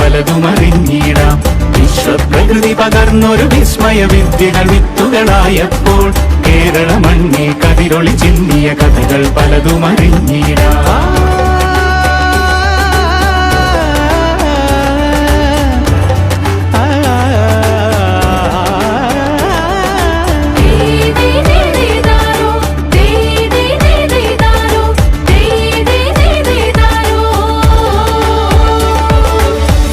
കഥകൾ പലതും അറിഞ്ഞിടാം. വിശ്വപ്രകൃതി പകർന്നൊരു വിസ്മയ വിദ്യകൾ വിത്തുകളായപ്പോൾ കേരള മണ്ണിൽ കതിരൊളി ചിന്തിയ കഥകൾ പലതും